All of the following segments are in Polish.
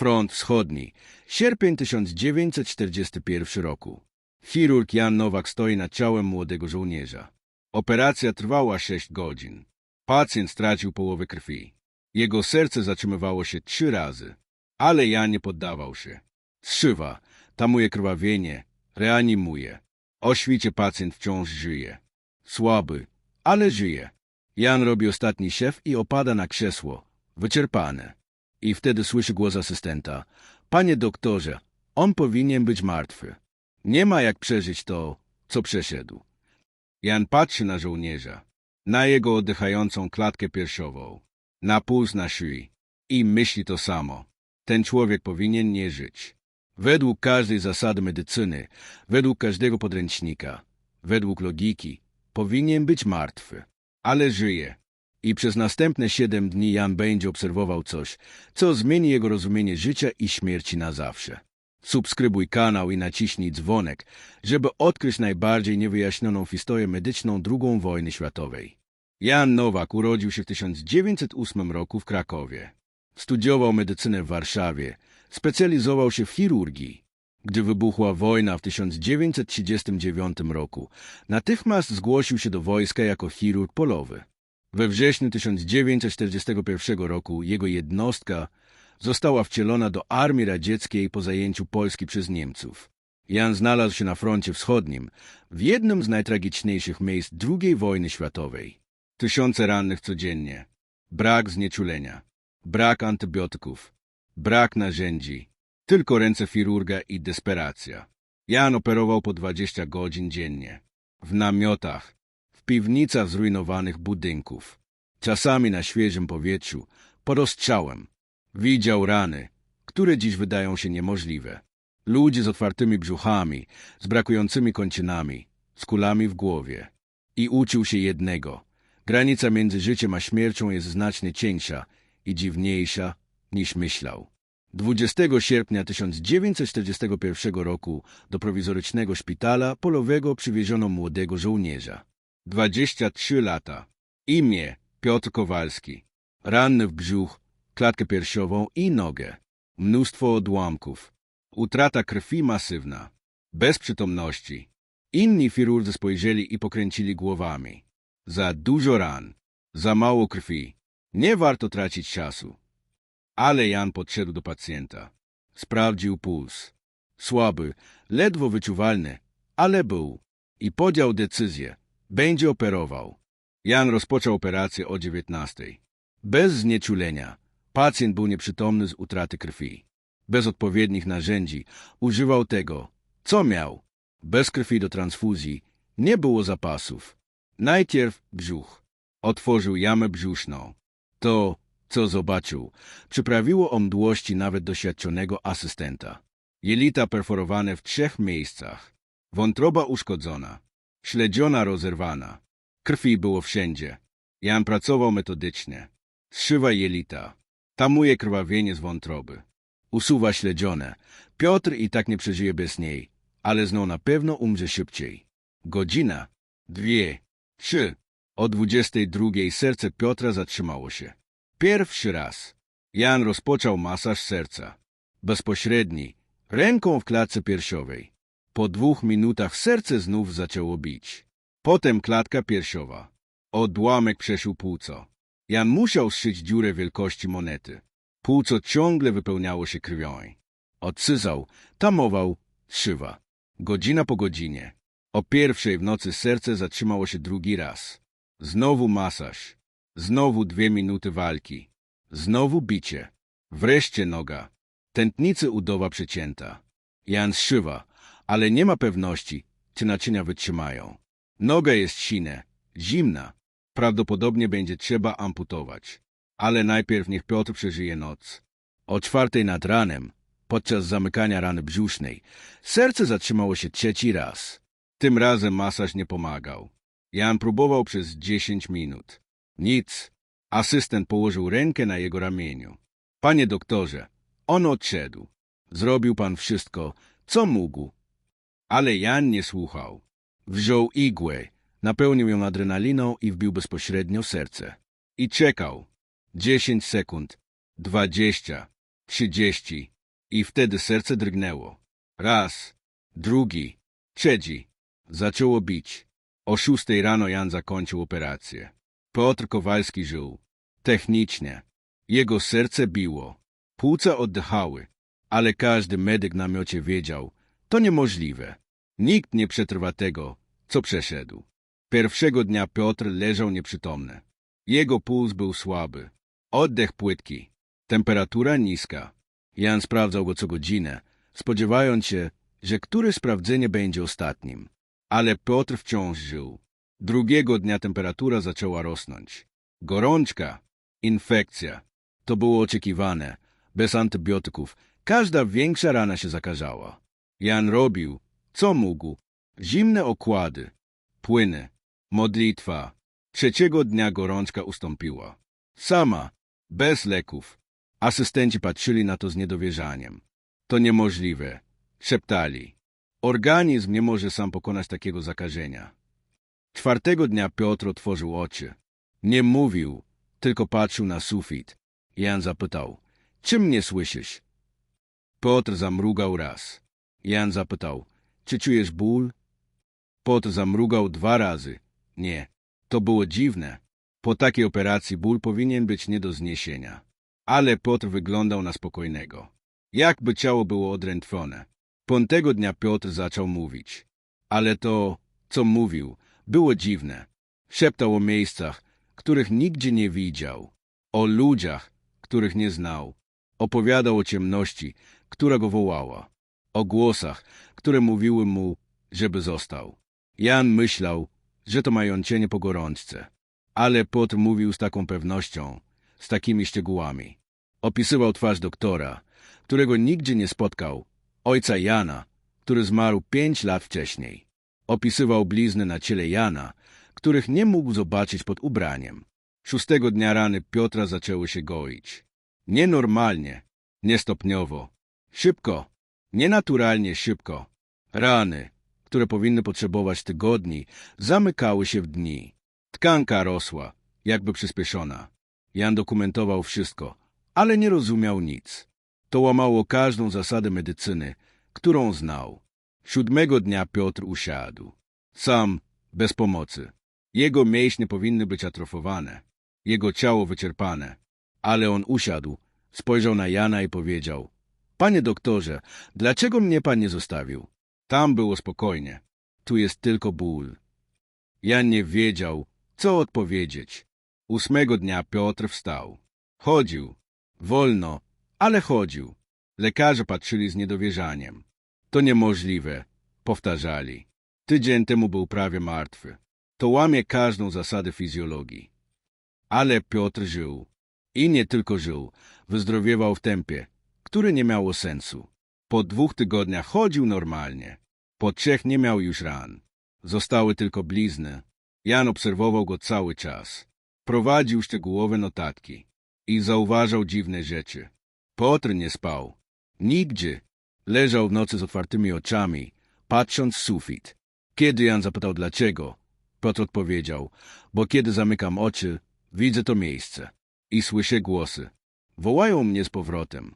Front Wschodni, sierpień 1941 roku. Chirurg Jan Nowak stoi nad ciałem młodego żołnierza. Operacja trwała 6 godzin. Pacjent stracił połowę krwi. Jego serce zatrzymywało się trzy razy. Ale Jan nie poddawał się. Zszywa, tamuje krwawienie, reanimuje. O świcie pacjent wciąż żyje. Słaby, ale żyje. Jan robi ostatni siew i opada na krzesło, wyczerpany. I wtedy słyszy głos asystenta. Panie doktorze, on powinien być martwy. Nie ma jak przeżyć to, co przeszedł. Jan patrzy na żołnierza, na jego oddychającą klatkę piersiową, na puls na szyi i myśli to samo. Ten człowiek powinien nie żyć. Według każdej zasady medycyny, według każdego podręcznika, według logiki, powinien być martwy. Ale żyje. I przez następne siedem dni Jan będzie obserwował coś, co zmieni jego rozumienie życia i śmierci na zawsze. Subskrybuj kanał i naciśnij dzwonek, żeby odkryć najbardziej niewyjaśnioną historię medyczną II wojny światowej. Jan Nowak urodził się w 1908 roku w Krakowie. Studiował medycynę w Warszawie, specjalizował się w chirurgii. Gdy wybuchła wojna w 1939 roku, natychmiast zgłosił się do wojska jako chirurg polowy. We wrześniu 1941 roku jego jednostka została wcielona do armii radzieckiej po zajęciu Polski przez Niemców. Jan znalazł się na froncie wschodnim, w jednym z najtragiczniejszych miejsc II wojny światowej. Tysiące rannych codziennie, brak znieczulenia, brak antybiotyków, brak narzędzi, tylko ręce chirurga i desperacja. Jan operował po 20 godzin dziennie, w namiotach, w piwnicach zrujnowanych budynków, czasami na świeżym powietrzu, pod ostrzałem. Widział rany, które dziś wydają się niemożliwe. Ludzi z otwartymi brzuchami, z brakującymi kończynami, z kulami w głowie. I uczył się jednego. Granica między życiem a śmiercią jest znacznie cieńsza i dziwniejsza niż myślał. 20 sierpnia 1941 roku do prowizorycznego szpitala polowego przywieziono młodego żołnierza. 23 lata. Imię Piotr Kowalski. Ranny w brzuch, klatkę piersiową i nogę. Mnóstwo odłamków. Utrata krwi masywna. Bez przytomności. Inni chirurdzy spojrzeli i pokręcili głowami. Za dużo ran. Za mało krwi. Nie warto tracić czasu. Ale Jan podszedł do pacjenta. Sprawdził puls. Słaby, ledwo wyczuwalny, ale był. I podjął decyzję. Będzie operował. Jan rozpoczął operację o dziewiętnastej. Bez znieczulenia. Pacjent był nieprzytomny z utraty krwi. Bez odpowiednich narzędzi używał tego, co miał. Bez krwi do transfuzji nie było zapasów. Najpierw brzuch. Otworzył jamę brzuszną. To, co zobaczył, przyprawiło o mdłości nawet doświadczonego asystenta. Jelita perforowane w trzech miejscach. Wątroba uszkodzona. Śledziona rozerwana. Krwi było wszędzie. Jan pracował metodycznie. Zszywa jelita. Tamuje krwawienie z wątroby. Usuwa śledzione. Piotr i tak nie przeżyje bez niej, ale znów na pewno umrze szybciej. Godzina, dwie, trzy. O dwudziestej drugiej serce Piotra zatrzymało się. Pierwszy raz. Jan rozpoczął masaż serca. Bezpośredni, ręką w klatce piersiowej. Po dwóch minutach serce znów zaczęło bić. Potem klatka piersiowa. Odłamek przeszył płuco. Jan musiał zszyć dziurę wielkości monety. Płuco ciągle wypełniało się krwią. Odsyzał, tamował, szywa. Godzina po godzinie. O pierwszej w nocy serce zatrzymało się drugi raz. Znowu masaż. Znowu dwie minuty walki. Znowu bicie. Wreszcie noga. Tętnicy udowa przecięta. Jan szywa, ale nie ma pewności, czy naczynia wytrzymają. Noga jest sine, zimna. Prawdopodobnie będzie trzeba amputować. Ale najpierw niech Piotr przeżyje noc. O czwartej nad ranem, podczas zamykania rany brzusznej, serce zatrzymało się trzeci raz. Tym razem masaż nie pomagał. Jan próbował przez dziesięć minut. Nic. Asystent położył rękę na jego ramieniu. Panie doktorze, on odszedł. Zrobił pan wszystko, co mógł. Ale Jan nie słuchał. Wziął igłę, napełnił ją adrenaliną i wbił bezpośrednio serce. I czekał. Dziesięć sekund. Dwadzieścia. trzydzieści. I wtedy serce drgnęło. Raz, drugi, trzeci. Zaczęło bić. O szóstej rano Jan zakończył operację. Piotr Kowalski żył. Technicznie. Jego serce biło. Płuca oddychały. Ale każdy medyk na miocie wiedział, to niemożliwe. Nikt nie przetrwa tego, co przeszedł. Pierwszego dnia Piotr leżał nieprzytomny. Jego puls był słaby. Oddech płytki. Temperatura niska. Jan sprawdzał go co godzinę, spodziewając się, że które sprawdzenie będzie ostatnim. Ale Piotr wciąż żył. Drugiego dnia temperatura zaczęła rosnąć. Gorączka, infekcja. To było oczekiwane. Bez antybiotyków każda większa rana się zakażała. Jan robił, co mógł. Zimne okłady, płyny, modlitwa. Trzeciego dnia gorączka ustąpiła. Sama, bez leków. Asystenci patrzyli na to z niedowierzaniem. To niemożliwe, szeptali. Organizm nie może sam pokonać takiego zakażenia. Czwartego dnia Piotr otworzył oczy. Nie mówił, tylko patrzył na sufit. Jan zapytał, czy mnie słyszysz? Piotr zamrugał raz. Jan zapytał, czy czujesz ból? Piotr zamrugał dwa razy. Nie. To było dziwne. Po takiej operacji ból powinien być nie do zniesienia. Ale Piotr wyglądał na spokojnego. Jakby ciało było odrętwione. Piątego dnia Piotr zaczął mówić. Ale to, co mówił, było dziwne. Szeptał o miejscach, których nigdzie nie widział. O ludziach, których nie znał. Opowiadał o ciemności, która go wołała. O głosach, które mówiły mu, żeby został. Jan myślał, że to mającienie po gorączce. Ale Piotr mówił z taką pewnością, z takimi szczegółami. Opisywał twarz doktora, którego nigdzie nie spotkał, ojca Jana, który zmarł pięć lat wcześniej. Opisywał blizny na ciele Jana, których nie mógł zobaczyć pod ubraniem. Szóstego dnia rany Piotra zaczęły się goić. Nienormalnie, niestopniowo, szybko, nienaturalnie szybko. Rany, które powinny potrzebować tygodni, zamykały się w dni. Tkanka rosła, jakby przyspieszona. Jan dokumentował wszystko, ale nie rozumiał nic. To łamało każdą zasadę medycyny, którą znał. Siódmego dnia Piotr usiadł. Sam, bez pomocy. Jego mięśnie powinny być atrofowane, jego ciało wyczerpane. Ale on usiadł, spojrzał na Jana i powiedział — Panie doktorze, dlaczego mnie pan nie zostawił? Tam było spokojnie. Tu jest tylko ból. Jan nie wiedział, co odpowiedzieć. Ósmego dnia Piotr wstał. Chodził. Wolno, ale chodził. Lekarze patrzyli z niedowierzaniem. To niemożliwe, powtarzali. Tydzień temu był prawie martwy. To łamie każdą zasadę fizjologii. Ale Piotr żył. I nie tylko żył, wyzdrowiewał w tempie, które nie miało sensu. Po dwóch tygodniach chodził normalnie. Po trzech nie miał już ran. Zostały tylko blizny. Jan obserwował go cały czas. Prowadził szczegółowe notatki i zauważał dziwne rzeczy. Piotr nie spał. Nigdzie. Leżał w nocy z otwartymi oczami, patrząc w sufit. Kiedy Jan zapytał dlaczego, Piotr odpowiedział, bo kiedy zamykam oczy, widzę to miejsce i słyszę głosy. Wołają mnie z powrotem.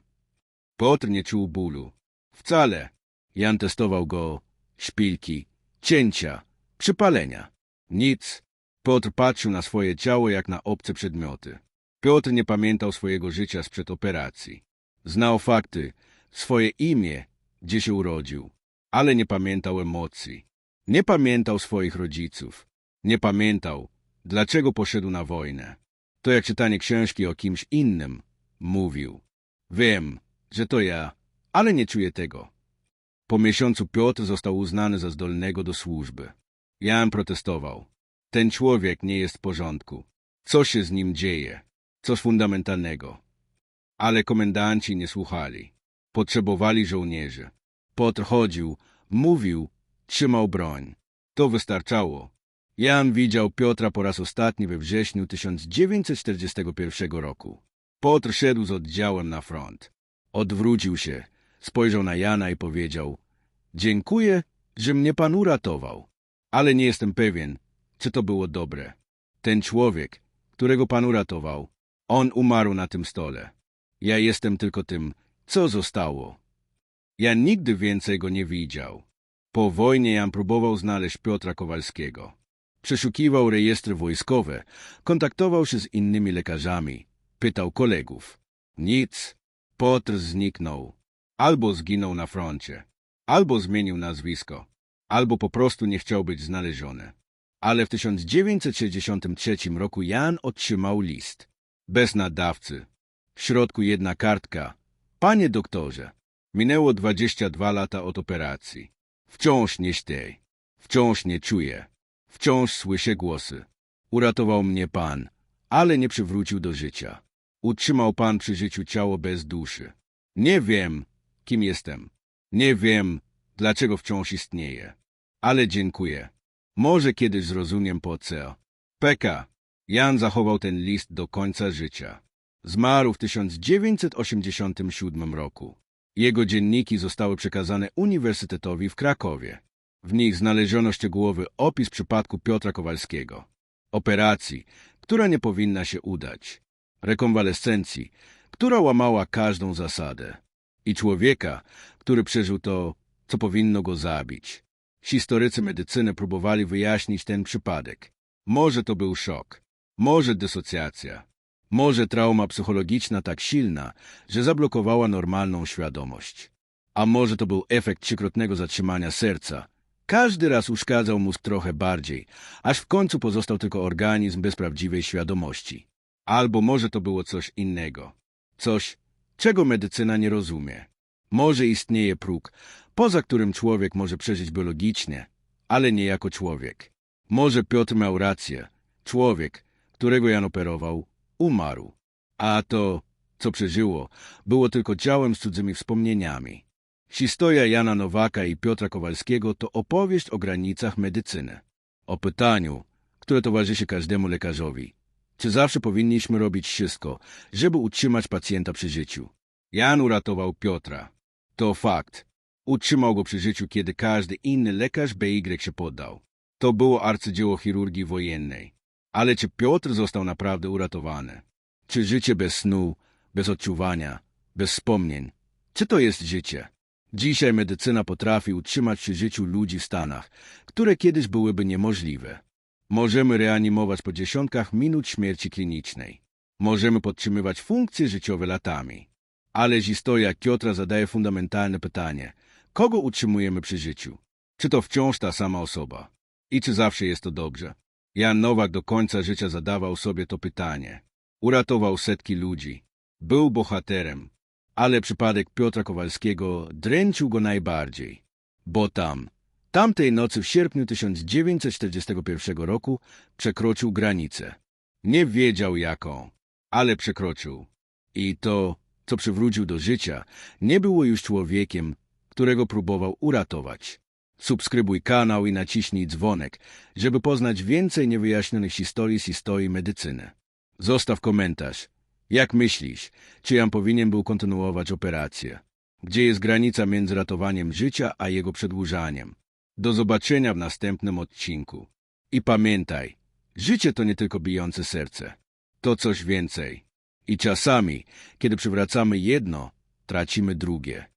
Piotr nie czuł bólu. Wcale. Jan testował go. Szpilki, cięcia, przypalenia. Nic. Piotr patrzył na swoje ciało jak na obce przedmioty. Piotr nie pamiętał swojego życia sprzed operacji. Znał fakty, swoje imię, gdzie się urodził, ale nie pamiętał emocji. Nie pamiętał swoich rodziców. Nie pamiętał, dlaczego poszedł na wojnę. To jak czytanie książki o kimś innym. Mówił. Wiem, że to ja, ale nie czuję tego. Po miesiącu Piotr został uznany za zdolnego do służby. Jan protestował. Ten człowiek nie jest w porządku. Co się z nim dzieje? Coś fundamentalnego. Ale komendanci nie słuchali. Potrzebowali żołnierzy. Piotr chodził, mówił, trzymał broń. To wystarczało. Jan widział Piotra po raz ostatni we wrześniu 1941 roku. Piotr szedł z oddziałem na front. Odwrócił się, spojrzał na Jana i powiedział Dziękuję, że mnie pan uratował, ale nie jestem pewien, czy to było dobre. Ten człowiek, którego pan uratował, on umarł na tym stole. Ja jestem tylko tym Co zostało? Ja nigdy więcej go nie widział. Po wojnie Jan próbował znaleźć Piotra Kowalskiego. Przeszukiwał rejestry wojskowe, kontaktował się z innymi lekarzami, pytał kolegów. Nic. Piotr zniknął. Albo zginął na froncie, albo zmienił nazwisko, albo po prostu nie chciał być znaleziony. Ale w 1963 roku Jan otrzymał list. Bez nadawcy. W środku jedna kartka. Panie doktorze, minęło 22 lata od operacji. Wciąż nie śpię. Wciąż nie czuję. Wciąż słyszę głosy. Uratował mnie Pan, ale nie przywrócił do życia. Utrzymał Pan przy życiu ciało bez duszy. Nie wiem, kim jestem. Nie wiem, dlaczego wciąż istnieję. Ale dziękuję. Może kiedyś zrozumiem po co. Peka. Jan zachował ten list do końca życia. Zmarł w 1987 roku. Jego dzienniki zostały przekazane Uniwersytetowi w Krakowie. W nich znaleziono szczegółowy opis przypadku Piotra Kowalskiego. Operacji, która nie powinna się udać. Rekonwalescencji, która łamała każdą zasadę. I człowieka, który przeżył to, co powinno go zabić. Historycy medycyny próbowali wyjaśnić ten przypadek. Może to był szok, może dysocjacja, może trauma psychologiczna tak silna, że zablokowała normalną świadomość. A może to był efekt trzykrotnego zatrzymania serca. Każdy raz uszkadzał mózg trochę bardziej, aż w końcu pozostał tylko organizm bez prawdziwej świadomości. Albo może to było coś innego. Coś, czego medycyna nie rozumie. Może istnieje próg, poza którym człowiek może przeżyć biologicznie, ale nie jako człowiek. Może Piotr miał rację. Człowiek, którego Jan operował, umarł. A to, co przeżyło, było tylko ciałem z cudzymi wspomnieniami. Historia Jana Nowaka i Piotra Kowalskiego to opowieść o granicach medycyny. O pytaniu, które towarzyszy każdemu lekarzowi. Czy zawsze powinniśmy robić wszystko, żeby utrzymać pacjenta przy życiu? Jan uratował Piotra. To fakt. Utrzymał go przy życiu, kiedy każdy inny lekarz BY się poddał. To było arcydzieło chirurgii wojennej. Ale czy Piotr został naprawdę uratowany? Czy życie bez snu, bez odczuwania, bez wspomnień? Czy to jest życie? Dzisiaj medycyna potrafi utrzymać przy życiu ludzi w Stanach, które kiedyś byłyby niemożliwe. Możemy reanimować po dziesiątkach minut śmierci klinicznej. Możemy podtrzymywać funkcje życiowe latami. Ale historia Piotra zadaje fundamentalne pytanie. Kogo utrzymujemy przy życiu? Czy to wciąż ta sama osoba? I czy zawsze jest to dobrze? Jan Nowak do końca życia zadawał sobie to pytanie. Uratował setki ludzi. Był bohaterem. Ale przypadek Piotra Kowalskiego dręczył go najbardziej. Bo tam, tamtej nocy w sierpniu 1941 roku przekroczył granicę. Nie wiedział jaką, ale przekroczył. I to, co przywrócił do życia, nie było już człowiekiem, którego próbował uratować. Subskrybuj kanał i naciśnij dzwonek, żeby poznać więcej niewyjaśnionych historii z historii medycyny. Zostaw komentarz. Jak myślisz, czy Jan powinien był kontynuować operację? Gdzie jest granica między ratowaniem życia a jego przedłużaniem? Do zobaczenia w następnym odcinku. I pamiętaj, życie to nie tylko bijące serce. To coś więcej. I czasami, kiedy przywracamy jedno, tracimy drugie.